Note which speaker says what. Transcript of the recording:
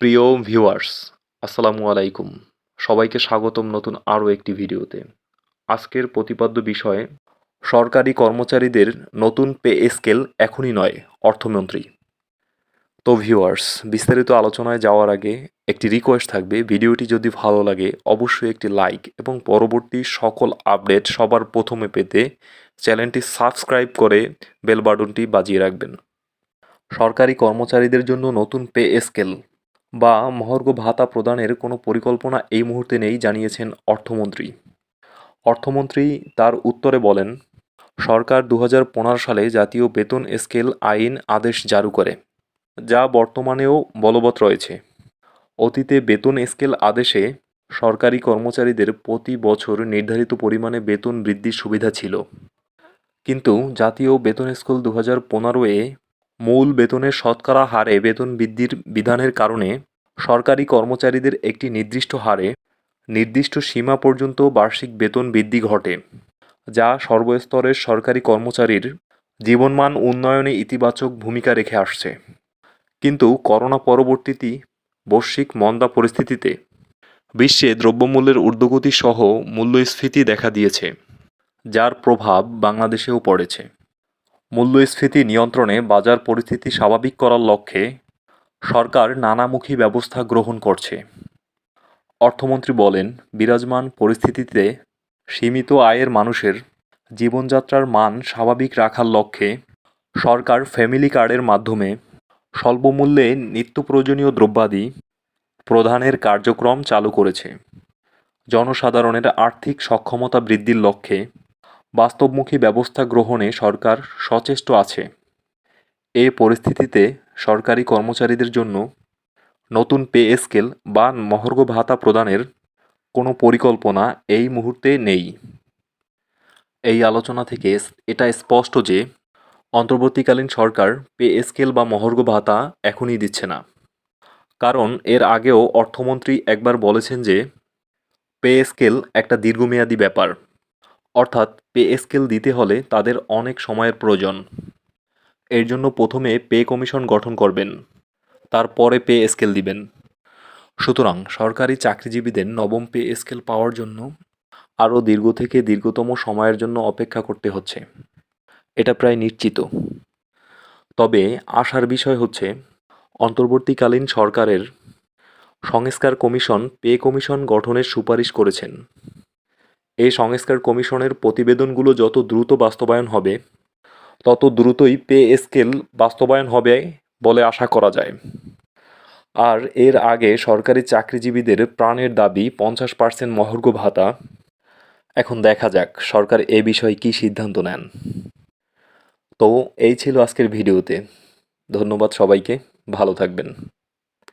Speaker 1: প্রিয় ভিউয়ার্স, আসসালামু আলাইকুম। সবাইকে স্বাগতম নতুন আরও একটি ভিডিওতে। আজকের প্রতিপাদ্য বিষয়ে, সরকারি কর্মচারীদের নতুন পে স্কেল এখনই নয়, অর্থমন্ত্রী। তো ভিউয়ার্স, বিস্তারিত আলোচনায় যাওয়ার আগে একটি রিকোয়েস্ট থাকবে। ভিডিওটি যদি ভালো লাগে, অবশ্যই একটি লাইক এবং পরবর্তী সকল আপডেট সবার প্রথমে পেতে চ্যানেলটি সাবস্ক্রাইব করে বেল বাটনটি বাজিয়ে রাখবেন। সরকারি কর্মচারীদের জন্য নতুন পে স্কেল বা মহার্ঘ ভাতা প্রদানের কোনো পরিকল্পনা এই মুহূর্তে নেই, জানিয়েছেন অর্থমন্ত্রী। অর্থমন্ত্রী তার উত্তরে বলেন, সরকার দু হাজার পনেরো সালে জাতীয় বেতন স্কেল আইন আদেশ জারি করে, যা বর্তমানেও বলবৎ রয়েছে। অতীতে বেতন স্কেল আদেশে সরকারি কর্মচারীদের প্রতি বছর নির্ধারিত পরিমাণে বেতন বৃদ্ধির সুবিধা ছিল। কিন্তু জাতীয় বেতন স্কেল দু হাজার পনেরোয়ে মূল বেতনের শতকরা হারে বেতন বৃদ্ধির বিধানের কারণে সরকারি কর্মচারীদের একটি নির্দিষ্ট হারে নির্দিষ্ট সীমা পর্যন্ত বার্ষিক বেতন বৃদ্ধি ঘটে, যা সর্বস্তরের সরকারি কর্মচারীর জীবনমান উন্নয়নে ইতিবাচক ভূমিকা রেখে আসছে। কিন্তু করোনা পরবর্তীতে বৈশ্বিক মন্দা পরিস্থিতিতে বিশ্বে দ্রব্যমূল্যের ঊর্ধ্বগতি সহ মূল্যস্ফীতি দেখা দিয়েছে, যার প্রভাব বাংলাদেশেও পড়েছে। মূল্যস্ফীতি নিয়ন্ত্রণে বাজার পরিস্থিতি স্বাভাবিক করার লক্ষ্যে সরকার নানামুখী ব্যবস্থা গ্রহণ করছে। অর্থমন্ত্রী বলেন, বিরাজমান পরিস্থিতিতে সীমিত আয়ের মানুষের জীবনযাত্রার মান স্বাভাবিক রাখার লক্ষ্যে সরকার ফ্যামিলি কার্ডের মাধ্যমে স্বল্পমূল্যে নিত্য প্রয়োজনীয় দ্রব্যাদি প্রদানের কার্যক্রম চালু করেছে। জনসাধারণের আর্থিক সক্ষমতা বৃদ্ধির লক্ষ্যে বাস্তবমুখী ব্যবস্থা গ্রহণে সরকার সচেষ্ট আছে। এ পরিস্থিতিতে সরকারি কর্মচারীদের জন্য নতুন পে স্কেল বা মহর্ঘ ভাতা প্রদানের কোনো পরিকল্পনা এই মুহূর্তে নেই। এই আলোচনা থেকে এটা স্পষ্ট যে অন্তর্বর্তীকালীন সরকার পে স্কেল বা মহর্ঘ ভাতা এখনই দিচ্ছে না। কারণ এর আগেও অর্থমন্ত্রী একবার বলেছেন যে পে স্কেল একটা দীর্ঘমেয়াদী ব্যাপার। অর্থাৎ পে স্কেল দিতে হলে তাদের অনেক সময়ের প্রয়োজন। এর জন্য প্রথমে পে কমিশন গঠন করবেন, তারপরে পে স্কেল দিবেন। সুতরাং সরকারি চাকরিজীবীদের নবম পে স্কেল পাওয়ার জন্য আরও দীর্ঘ থেকে দীর্ঘতম সময়ের জন্য অপেক্ষা করতে হচ্ছে। এটা প্রায় নিশ্চিত। তবে আশার বিষয় হচ্ছে, অন্তর্বর্তীকালীন সরকারের সংস্কার কমিশন পে কমিশন গঠনের সুপারিশ করেছেন। এই সংস্কার কমিশনের প্রতিবেদনগুলো যত দ্রুত বাস্তবায়ন হবে, তত দ্রুতই পে স্কেল বাস্তবায়ন হবে বলে আশা করা যায়। আর এর আগে সরকারি চাকরিজীবীদের প্রাণের দাবি পঞ্চাশ পার্সেন্ট মহর্ঘ ভাতা। এখন দেখা যাক সরকার এ বিষয়ে কী সিদ্ধান্ত নেন। তো এই ছিল আজকের ভিডিওতে। ধন্যবাদ সবাইকে। ভালো থাকবেন।